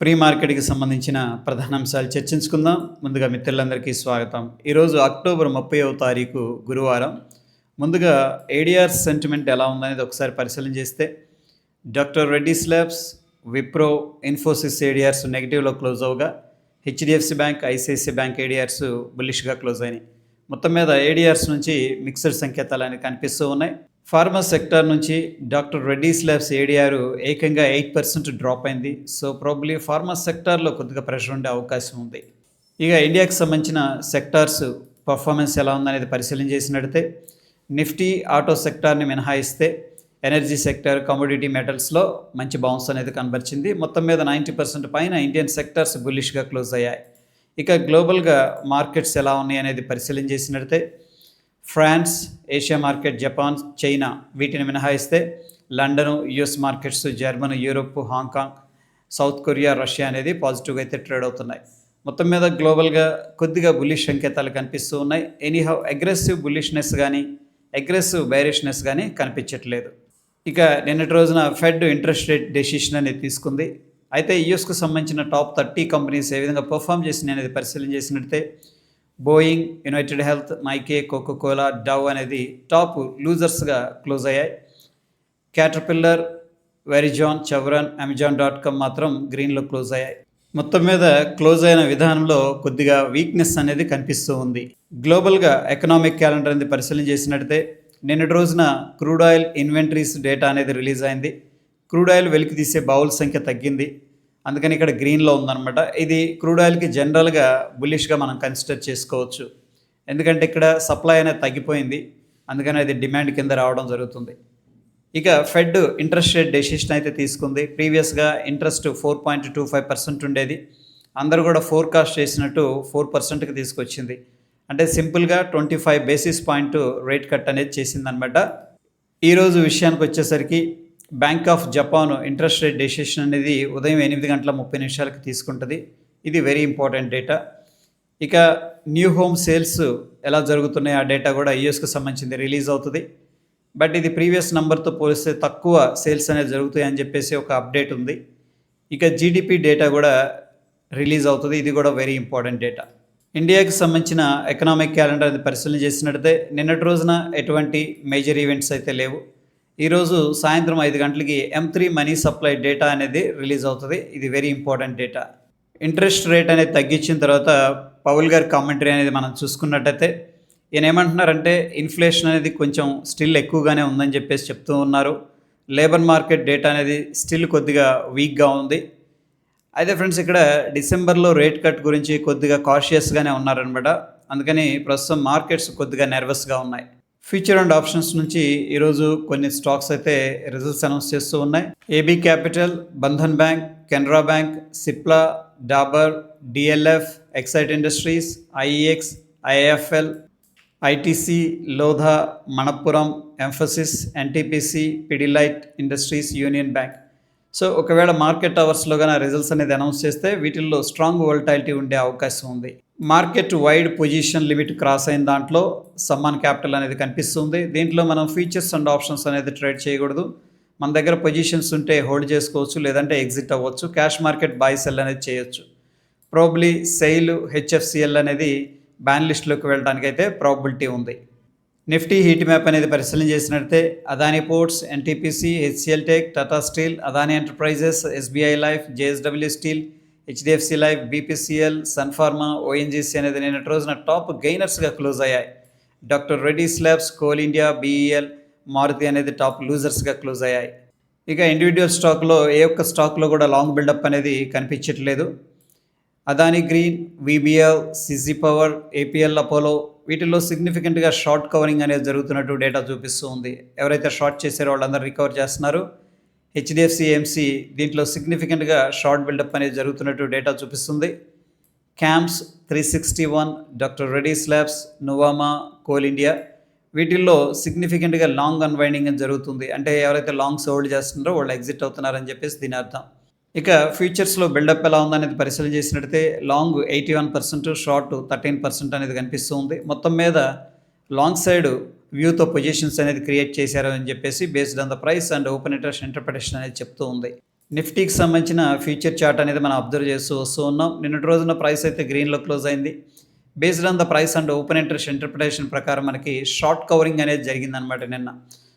Pre మార్కెట్కి సంబంధించిన ప్రధాన అంశాలు చర్చించుకుందాం. ముందుగా మిత్రులందరికీ స్వాగతం. ఈరోజు అక్టోబర్ ముప్పైవ తారీఖు గురువారం. ముందుగా ఏడిఆర్ సెంటిమెంట్ ఎలా ఉందనేది ఒకసారి పరిశీలన చేస్తే doctor Reddy labs Wipro Infosys ADRs నెగిటివ్లో close అవగా HDFC bank ICICI bank ADRs బుల్లిష్గా close అయినాయి. మొత్తం మీద ఏడిఆర్స్ నుంచి మిక్సర్ సంకేతాలు అనేవి కనిపిస్తూ ఉన్నాయి. ఫార్మా సెక్టార్ నుంచి డాక్టర్ రెడ్డీస్ ల్యాబ్స్ ఏడిఆర్ ఏకంగా ఎయిట్ పర్సెంట్ డ్రాప్ అయింది. సో ప్రాబ్లీ ఫార్మా సెక్టార్లో కొద్దిగా ప్రెషర్ ఉండే అవకాశం ఉంది. ఇక ఇండియాకి సంబంధించిన సెక్టార్స్ పర్ఫార్మెన్స్ ఎలా ఉందనేది పరిశీలన చేసినట్టయితే నిఫ్టీ ఆటో సెక్టార్ని మినహాయిస్తే ఎనర్జీ సెక్టర్ కమోడిటీ మెటల్స్లో మంచి బౌన్స్ అనేది కనబరిచింది. మొత్తం మీద నైంటీ పర్సెంట్ పైన ఇండియన్ సెక్టార్స్ బుల్లిష్గా క్లోజ్ అయ్యాయి. ఇక గ్లోబల్గా మార్కెట్స్ ఎలా ఉన్నాయి అనేది పరిశీలన చేసినట్టయితే France Asia market Japan China వీటిని మినహాయిస్తే London US markets German Europe Hong Kong South Korea Russia అనేది పాజిటివ్గా అయితే ట్రేడ్ అవుతున్నాయి. మొత్తం మీద గ్లోబల్గా కొద్దిగా బుల్లిష్ సంకేతాలు కనిపిస్తూ ఉన్నాయి. ఎనీహౌ అగ్రెసివ్ బుల్లిష్నెస్ కానీ అగ్రెసివ్ బైరిష్నెస్ కానీ కనిపించట్లేదు. ఇక నిన్నటి రోజున ఫెడ్ ఇంట్రెస్ట్ రేట్ డెసిషన్ అనేది తీసుకుంది. అయితే యూఎస్కు సంబంధించిన టాప్ థర్టీ కంపెనీస్ ఏ విధంగా పర్ఫామ్ చేసినాయి అనేది పరిశీలన చేసినట్టే బోయింగ్ యునైటెడ్ హెల్త్ మైకే కోకోకోలా డవ్ అనేది టాప్ లూజర్స్గా క్లోజ్ అయ్యాయి. Caterpillar Verizon Chevron Amazon dot com మాత్రం గ్రీన్లో క్లోజ్ అయ్యాయి. మొత్తం మీద క్లోజ్ అయిన విధానంలో కొద్దిగా వీక్నెస్ అనేది కనిపిస్తూ ఉంది. గ్లోబల్గా ఎకనామిక్ క్యాలెండర్ అనేది పరిశీలన చేసినట్టే నిన్నటి రోజున క్రూడ్ ఆయిల్ ఇన్వెంటరీస్ డేటా అనేది రిలీజ్ అయింది. క్రూడ్ ఆయిల్ వెలికి తీసే బౌల్ సంఖ్య తగ్గింది. అందుకని ఇక్కడ గ్రీన్లో ఉందన్నమాట. ఇది క్రూడ్ ఆయిల్కి జనరల్గా బుల్లిష్గా మనం కన్సిడర్ చేసుకోవచ్చు. ఎందుకంటే ఇక్కడ సప్లై అనేది తగ్గిపోయింది. అందుకని అది డిమాండ్ కింద రావడం జరుగుతుంది. ఇక ఫెడ్ ఇంట్రెస్ట్ రేట్ డెసిషన్ అయితే తీసుకుంది. ప్రీవియస్గా interest four point two five percent ఉండేది. అందరూ కూడా ఫోర్కాస్ట్ చేసినట్టు ఫోర్ పర్సెంట్కి తీసుకొచ్చింది. అంటే సింపుల్గా twenty five basis point rate cut అనేది చేసిందనమాట ఈరోజు విషయానికి వచ్చేసరికి bank of Japan interest rate decision అనేది ఉదయం ఎనిమిది గంటల ముప్పై నిమిషాలకి తీసుకుంటుంది. ఇది వెరీ ఇంపార్టెంట్ డేటా ఇక న్యూ హోమ్ సేల్స్ ఎలా జరుగుతున్నాయి? ఆ డేటా కూడా యూఎస్కి సంబంధించింది రిలీజ్ అవుతుంది. బట్ ఇది ప్రీవియస్ నెంబర్తో పోలిస్తే తక్కువ సేల్స్ అనేది జరుగుతాయి అని చెప్పేసి ఒక అప్డేట్ ఉంది. ఇక జీడిపి డేటా కూడా రిలీజ్ అవుతుంది. ఇది కూడా వెరీ ఇంపార్టెంట్ డేటా ఇండియాకి సంబంధించిన ఎకనామిక్ క్యాలెండర్ అది పరిశీలన చేసినట్టయితే నిన్నటి రోజున ఎటువంటి మేజర్ ఈవెంట్స్ అయితే లేవు. ఈరోజు సాయంత్రం ఐదు గంటలకి M three money supply data అనేది రిలీజ్ అవుతుంది. ఇది very important data interest rate అనేది తగ్గించిన తర్వాత పౌల్ గారి కామెంటరీ అనేది మనం చూసుకున్నట్టయితే ఈయన ఏమంటున్నారంటే ఇన్ఫ్లేషన్ అనేది కొంచెం స్టిల్ ఎక్కువగానే ఉందని చెప్పేసి చెప్తూ ఉన్నారు. లేబర్ మార్కెట్ డేటా అనేది స్టిల్ కొద్దిగా వీక్గా ఉంది. అయితే ఫ్రెండ్స్ ఇక్కడ డిసెంబర్లో రేట్ కట్ గురించి కొద్దిగా కాషియస్గానే ఉన్నారనమాట అందుకని ప్రస్తుతం మార్కెట్స్ కొద్దిగా నర్వస్గా ఉన్నాయి. ఫ్యూచర్ అండ్ ఆప్షన్స్ నుంచి ఈరోజు కొన్ని స్టాక్స్ అయితే రిజల్ట్స్ అనౌన్స్ చేస్తూ ఉన్నాయి. AB capital Bandhan bank Canara bank Cipla Dabur DLF Exide industries IEX IFL ITC Lodha Manappuram Mphasis NTPC Pidilite industries union bank so ఒకవేళ మార్కెట్ అవర్స్లో కానీ రిజల్ట్స్ అనేది అనౌన్స్ చేస్తే వీటిల్లో స్ట్రాంగ్ వోల్టాలిటీ ఉండే అవకాశం ఉంది. Market wide position limit cross అయిన దాంట్లో సమ్మాన్ క్యాపిటల్ అనేది కనిపిస్తుంది. దీంట్లో మనం ఫీచర్స్ అండ్ ఆప్షన్స్ అనేది ట్రేడ్ చేయకూడదు. మన దగ్గర పొజిషన్స్ ఉంటే హోల్డ్ చేసుకోవచ్చు లేదంటే ఎగ్జిట్ అవ్వచ్చు. క్యాష్ మార్కెట్ బై సెల్ అనేది చేయొచ్చు. ప్రాబ్లీ సెయిల్ హెచ్ఎఫ్సిఎల్ అనేది బ్యాన్ లిస్ట్లోకి వెళ్ళడానికి అయితే ప్రాబిలిటీ ఉంది. నిఫ్టీ హీట్ మ్యాప్ అనేది పరిశీలన చేసినట్టే Adani ports NTPC HCL tech Tata steel Adani enterprises SBI life JSW steel HDFC life BPCL sun pharma ONGC అనేది నిన్నటి రోజున టాప్ గెయినర్స్గా క్లోజ్ అయ్యాయి. Doctor Reddy's labs coal India BEL Maruti అనేది top లూజర్స్గా క్లోజ్ అయ్యాయి. ఇక ఇండివిజువల్ స్టాక్లో ఏ ఒక్క స్టాక్లో కూడా లాంగ్ బిల్డప్ అనేది కనిపించట్లేదు. Adani green VBL CG power APL Apollo వీటిల్లో సిగ్నిఫికెంట్గా షార్ట్ కవరింగ్ అనేది జరుగుతున్నట్టు డేటా చూపిస్తూ ఉంది. ఎవరైతే షార్ట్ చేసారో వాళ్ళందరూ రికవర్ చేస్తున్నారు. హెచ్డిఎఫ్సి ఎంసీ దీంట్లో సిగ్నిఫికెంట్గా షార్ట్ బిల్డప్ అనేది జరుగుతున్నట్టు డేటా చూపిస్తుంది. CAMS three sixty one doctor Reddy's labs Nuvama coal India వీటిల్లో సిగ్నిఫికెంట్గా లాంగ్ అన్వైండింగ్ అని జరుగుతుంది. అంటే ఎవరైతే లాంగ్స్ హోల్డ్ చేస్తున్నారో వాళ్ళు ఎగ్జిట్ అవుతున్నారని చెప్పేసి దీని అర్థం. ఇక ఫ్యూచర్స్లో బిల్డప్ ఎలా ఉందనేది పరిశీలన చేసినట్టయితే long eighty one percent short thirteen percent అనేది కనిపిస్తుంది మొత్తం మీద లాంగ్ సైడ్ వ్యూతో పొజిషన్స్ అనేది క్రియేట్ చేశారు అని చెప్పేసి based on the price and open interest interpretation అనేది చెప్తూ ఉంది. నిఫ్టీకి సంబంధించిన ఫ్యూచర్ చార్ట్ అనేది మనం అబ్జర్వ్ చేస్తూ వస్తూ ఉన్నాం. నిన్నటి రోజున ప్రైస్ అయితే గ్రీన్లో క్లోజ్ అయింది. Based on the price and open interest interpretation ప్రకారం మనకి షార్ట్ కవరింగ్ అనేది జరిగిందనమాట నిన్న.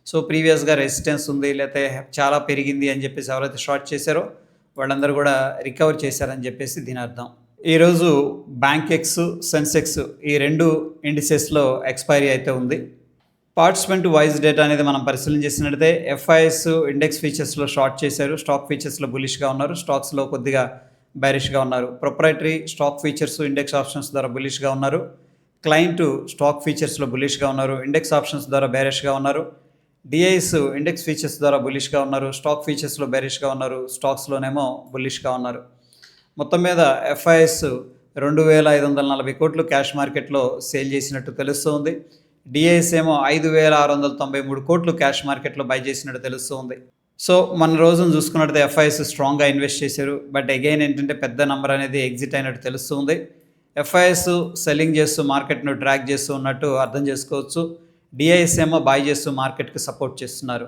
సో ప్రీవియస్గా రెసిస్టెన్స్ ఉంది లేకపోతే చాలా పెరిగింది అని చెప్పేసి ఎవరైతే షార్ట్ చేశారో వాళ్ళందరూ కూడా రికవర్ చేశారని చెప్పేసి దీని అర్థం. ఈరోజు బ్యాంక్ ఎక్స్ సెన్సెక్స్ ఈ రెండు ఇండిసెస్లో ఎక్స్పైరీ అయితే ఉంది. పార్టిసిపెంట్ వైజ్ డేటా అనేది మనం పరిశీలన చేసినట్లయితే ఎఫ్ఐఎస్ ఇండెక్స్ ఫీచర్స్లో షార్ట్ చేశారు. స్టాక్ ఫీచర్స్లో బులిష్గా ఉన్నారు. స్టాక్స్లో కొద్దిగా బైరిష్గా ఉన్నారు. Proprietary stock features index options ద్వారా బులిష్గా ఉన్నారు. క్లయింట్ స్టాక్ ఫీచర్స్లో బులిష్గా ఉన్నారు. ఇండెక్స్ ఆప్షన్స్ ద్వారా బేరిష్గా ఉన్నారు. డిఐస్ ఇండెక్స్ ఫీచర్స్ ద్వారా బులిష్గా ఉన్నారు. స్టాక్ ఫీచర్స్లో బేరిష్గా ఉన్నారు. స్టాక్స్లోనేమో బులిష్గా ఉన్నారు. మొత్తం మీద ఎఫ్ఐఎస్ రెండు వేల ఐదు వందల నలభై కోట్లు క్యాష్ మార్కెట్లో సేల్ చేసినట్టు తెలుస్తోంది. డిఐఎస్ ఏమో ఐదు వేల ఆరు వందల తొంభై మూడు కోట్లు క్యాష్ మార్కెట్లో బై చేసినట్టు తెలుస్తోంది. సో మన రోజును చూసుకున్నట్టు ఎఫ్ఐఎస్ స్ట్రాంగ్గా ఇన్వెస్ట్ చేశారు. బట్ అగైన్ ఏంటంటే పెద్ద నెంబర్ అనేది ఎగ్జిట్ అయినట్టు తెలుస్తుంది. ఎఫ్ఐఎస్ సెల్లింగ్ చేస్తూ మార్కెట్ను ట్రాక్ చేస్తూ ఉన్నట్టు అర్థం చేసుకోవచ్చు. డిఐఎస్ ఏమో బాయ్ చేస్తూ మార్కెట్కి సపోర్ట్ చేస్తున్నారు.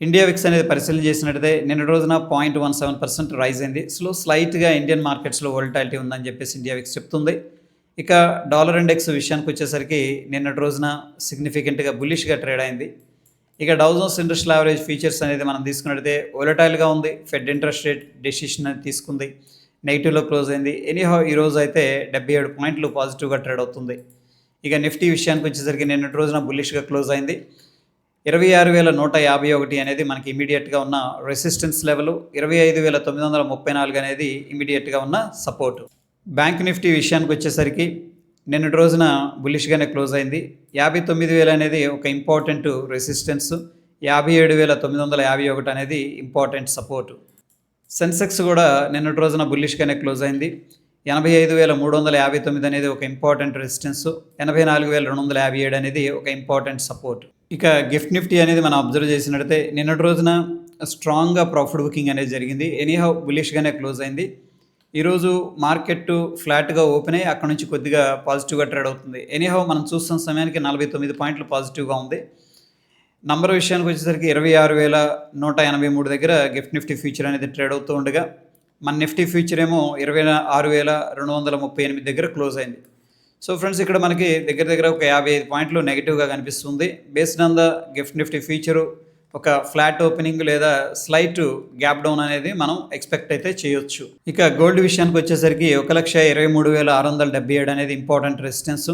ఇండియా విక్స్ అనేది పరిశీలన చేసినట్టయితే నిన్న రోజున point one seven percent rise అయింది. స్లో స్లైట్గా ఇండియన్ మార్కెట్స్లో వోల్టాలిటీ ఉందని చెప్పేసి ఇండియా విక్స్ చెప్తుంది. ఇక డాలర్ ఇండెక్స్ విషయానికి వచ్చేసరికి నిన్నటి రోజున సిగ్నిఫికెంట్గా బుల్లిష్గా ట్రేడ్ అయింది. ఇక డౌజన్స్ ఇండస్ట్రియల్ యావరేజ్ ఫీచర్స్ అనేది మనం తీసుకున్నట్టయితే ఒలటైల్గా ఉంది. ఫెడ్ ఇంట్రెస్ట్ రేట్ డెసిషన్ అనేది తీసుకుంది. నెగిటివ్లో క్లోజ్ అయింది. ఎనీహౌ ఈ రోజు అయితే డెబ్బై ఏడు పాయింట్లు పాజిటివ్గా ట్రేడ్ అవుతుంది. ఇక నిఫ్టీ విషయానికి వచ్చేసరికి నిన్నటి రోజున బుల్లిష్గా క్లోజ్ అయింది. ఇరవై ఆరు వేల నూట యాభై ఒకటి అనేది మనకి ఇమీడియట్గా ఉన్న రెసిస్టెన్స్ లెవెల్ ఇరవై ఐదు వేల తొమ్మిది వందల ముప్పై నాలుగు అనేది ఇమీడియట్గా ఉన్న సపోర్ట్ బ్యాంక్ నిఫ్టీ విషయానికి వచ్చేసరికి నిన్నటి రోజున బులిష్గానే క్లోజ్ అయింది. యాభై తొమ్మిది వేలు అనేది ఒక ఇంపార్టెంట్ రెసిస్టెన్స్. యాభై ఏడు వేల తొమ్మిది వందల యాభై ఒకటి అనేది ఇంపార్టెంట్ సపోర్ట్. సెన్సెక్స్ కూడా నిన్నటి రోజున బుల్లిష్గానే క్లోజ్ అయింది. ఎనభై ఐదు వేల మూడు వందల యాభై తొమ్మిది అనేది ఒక ఇంపార్టెంట్ రెసిస్టెన్స్. ఎనభై నాలుగు వేల రెండు వందల యాభై ఏడు అనేది ఒక ఇంపార్టెంట్ సపోర్ట్. ఇక గిఫ్ట్ నిఫ్టీ అనేది మనం అబ్జర్వ్ చేసినట్టయితే నిన్నటి రోజున స్ట్రాంగ్గా ప్రాఫిట్ బుకింగ్ అనేది జరిగింది. ఎనీహౌ బులిష్గానే క్లోజ్ అయింది. ఈరోజు మార్కెట్ ఫ్లాట్గా ఓపెన్ అయ్యి అక్కడ నుంచి కొద్దిగా పాజిటివ్గా ట్రేడ్ అవుతుంది. ఎనీహౌ మనం చూస్తున్న సమయానికి నలభై తొమ్మిది పాయింట్లు పాజిటివ్గా ఉంది. నంబర్ విషయానికి వచ్చేసరికి ఇరవై ఆరు వేల నూట ఎనభై మూడు దగ్గర గిఫ్ట్ నిఫ్టీ ఫ్యూచర్ అనేది ట్రేడ్ అవుతూ ఉండగా మన నిఫ్టీ ఫ్యూచర్ ఏమో ఇరవై ఆరు వేల రెండు వందల ముప్పై ఎనిమిది దగ్గర క్లోజ్ అయింది. సో ఫ్రెండ్స్ ఇక్కడ మనకి దగ్గర దగ్గర ఒక యాభై ఐదు పాయింట్లు నెగిటివ్గా కనిపిస్తుంది. Based on the gift Nifty future ఒక ఫ్లాట్ ఓపెనింగ్ లేదా స్లైట్ గ్యాప్ డౌన్ అనేది మనం ఎక్స్పెక్ట్ అయితే చేయొచ్చు. ఇక గోల్డ్ విషయానికి వచ్చేసరికి ఒక లక్ష ఇరవై మూడు వేల ఆరు వందల డెబ్బై ఏడు అనేది ఇంపార్టెంట్ రెసిస్టెన్స్.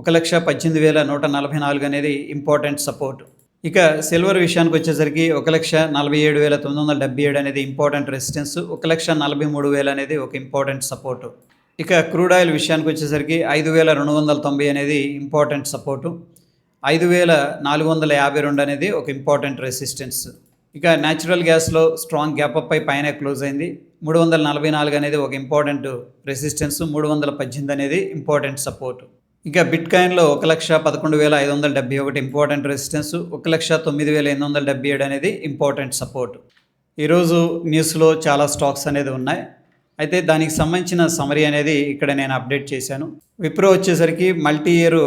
ఒక లక్ష పద్దెనిమిది వేల నూట నలభై నాలుగు అనేది ఇంపార్టెంట్ సపోర్ట్. ఇక సిల్వర్ విషయానికి వచ్చేసరికి ఒక లక్ష నలభై ఏడు వేల తొమ్మిది వందల డెబ్బై ఏడు అనేది ఇంపార్టెంట్ రెసిస్టెన్స్. ఒక లక్ష నలభై మూడు వేలు అనేది ఒక ఇంపార్టెంట్ సపోర్టు. ఇక క్రూడ్ ఆయిల్ విషయానికి వచ్చేసరికి ఐదు వేల రెండు వందల తొంభై అనేది ఇంపార్టెంట్ సపోర్టు. ఐదు వేల నాలుగు వందల యాభై రెండు అనేది ఒక ఇంపార్టెంట్ రెసిస్టెన్స్. ఇక న్యాచురల్ గ్యాస్లో స్ట్రాంగ్ గ్యాప్ అప్ పైన క్లోజ్ అయింది. మూడు వందల నలభై నాలుగు అనేది ఒక ఇంపార్టెంట్ రెసిస్టెన్స్ మూడు వందల పద్దెనిమిది అనేది ఇంపార్టెంట్ సపోర్ట్. ఇక బిట్ కాయిన్లో ఒక లక్ష పదకొండు వేల ఐదు వందల డెబ్బై ఒకటి ఇంపార్టెంట్ రెసిస్టెన్స్ ఒక లక్ష తొమ్మిది వేల ఎనిమిది వందల డెబ్బై ఏడు అనేది ఇంపార్టెంట్ సపోర్ట్. ఈరోజు న్యూస్లో చాలా స్టాక్స్ అనేది ఉన్నాయి. అయితే దానికి సంబంధించిన సమరీ అనేది ఇక్కడ నేను అప్డేట్ చేశాను. విప్రో వచ్చేసరికి multi year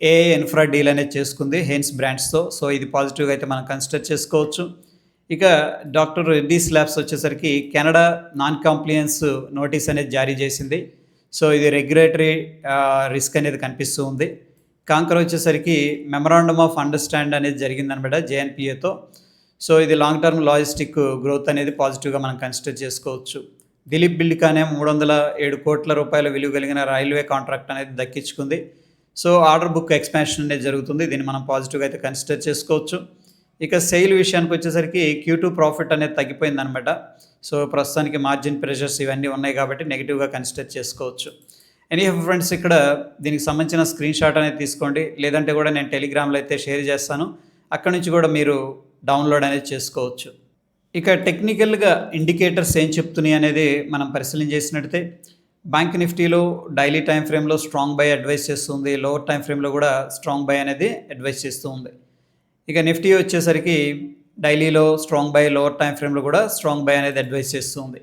a infra deal అనేది చేసుకుంది హెన్స్ బ్రాండ్స్తో సో ఇది పాజిటివ్గా అయితే మనం కన్సిడర్ చేసుకోవచ్చు. ఇక డాక్టర్ రెడ్డీస్ ల్యాబ్స్ వచ్చేసరికి కెనడా నాన్ కాంప్లియన్స్ నోటీస్ అనేది జారీ చేసింది. సో ఇది రెగ్యులేటరీ రిస్క్ అనేది కనిపిస్తూ ఉంది. కాంకర్ వచ్చేసరికి మెమరాండమ్ ఆఫ్ అండర్స్టాండ్ అనేది జరిగిందనమాట జేఎన్పిఏతో సో ఇది లాంగ్ టర్మ్ లాజిస్టిక్ గ్రోత్ అనేది పాజిటివ్గా మనం కన్సిడర్ చేసుకోవచ్చు. దిలీప్ బిల్డ్కానే మూడు వందల ఏడు కోట్ల రూపాయల విలువ కలిగిన రైల్వే కాంట్రాక్ట్ అనేది దక్కించుకుంది. సో ఆర్డర్ బుక్ ఎక్స్పాన్షన్ అనేది జరుగుతుంది. దీన్ని మనం పాజిటివ్గా అయితే కన్సిడర్ చేసుకోవచ్చు. ఇక సేల్ విషయానికి వచ్చేసరికి క్యూ టూ ప్రాఫిట్ అనేది తగ్గిపోయిందనమాట సో ప్రస్తుతానికి మార్జిన్ ప్రెషర్స్ ఇవన్నీ ఉన్నాయి కాబట్టి నెగిటివ్గా కన్సిడర్ చేసుకోవచ్చు. ఎనీ ఫ్రెండ్స్ ఇక్కడ దీనికి సంబంధించిన స్క్రీన్ షాట్ అనేది తీసుకోండి. లేదంటే కూడా నేను టెలిగ్రామ్లో అయితే షేర్ చేస్తాను. అక్కడ నుంచి కూడా మీరు డౌన్లోడ్ అనేది చేసుకోవచ్చు. ఇక టెక్నికల్గా ఇండికేటర్స్ ఏం చెప్తున్నాయి అనేది మనం పరిశీలన చేసినట్టయితే బ్యాంక్ నిఫ్టీలో డైలీ టైం ఫ్రేమ్లో స్ట్రాంగ్ బై అడ్వైస్ చేస్తుంది. లోవర్ టైం ఫ్రేమ్లో కూడా స్ట్రాంగ్ బై అనేది అడ్వైస్ చేస్తూ ఉంది. ఇక నిఫ్టీ వచ్చేసరికి డైలీలో స్ట్రాంగ్ బై లోవర్ టైం ఫ్రేమ్లో కూడా స్ట్రాంగ్ బై అనేది అడ్వైస్ చేస్తుంది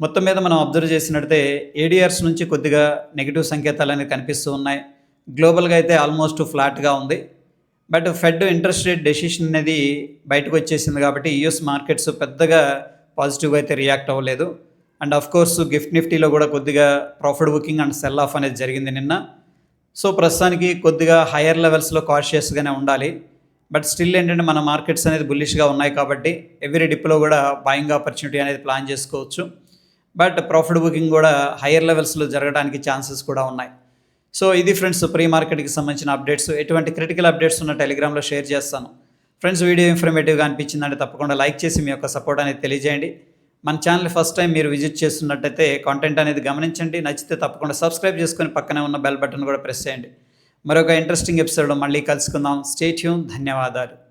మొత్తం మీద మనం అబ్జర్వ్ చేసినట్టయితే ఏడిఆర్స్ నుంచి కొద్దిగా నెగిటివ్ సంకేతాలు అనేవి కనిపిస్తూ ఉన్నాయి. గ్లోబల్గా అయితే ఆల్మోస్ట్ ఫ్లాట్గా ఉంది. But Fed interest rate decision అనేది బయటకు వచ్చేసింది కాబట్టి యుఎస్ మార్కెట్స్ పెద్దగా పాజిటివ్గా అయితే రియాక్ట్ అవ్వలేదు. అండ్ ఆఫ్ కోర్స్ గిఫ్ట్ నిఫ్టీలో కూడా కొద్దిగా profit booking and sell off అనేది జరిగింది నిన్న. సో ప్రస్తుతానికి కొద్దిగా హయ్యర్ లెవెల్స్లో కాషియస్గానే ఉండాలి. బట్ స్టిల్ ఏంటంటే మన మార్కెట్స్ అనేది బుల్లిష్గా ఉన్నాయి కాబట్టి ఎవ్రీ డిప్లో కూడా బాయింగ్ ఆపర్చునిటీ అనేది ప్లాన్ చేసుకోవచ్చు. బట్ ప్రాఫిట్ బుకింగ్ కూడా హయ్యర్ లెవెల్స్లో జరగడానికి ఛాన్సెస్ కూడా ఉన్నాయి. సో ఇది ఫ్రెండ్స్ ప్రీ మార్కెట్కి సంబంధించిన అప్డేట్స్ ఎటువంటి క్రిటికల్ అప్డేట్స్ ఉన్న టెలిగ్రామ్లో షేర్ చేస్తాను. ఫ్రెండ్స్ వీడియో ఇన్ఫర్మేటివ్గా అనిపించిందంటే తప్పకుండా లైక్ చేసి మీ యొక్క సపోర్ట్ అనేది తెలియజేయండి. మన ఛానల్ ఫస్ట్ టైం మీరు విజిట్ చేస్తున్నట్టయితే కాంటెంట్ అనేది గమనించండి. నచ్చితే తప్పకుండా సబ్స్క్రైబ్ చేసుకొని పక్కనే ఉన్న బెల్ బటన్ కూడా ప్రెస్ చేయండి. మరొక ఇంట్రెస్టింగ్ ఎపిసోడ్ మళ్ళీ కలుసుకుందాం. స్టేట్యూన్ ధన్యవాదాలు.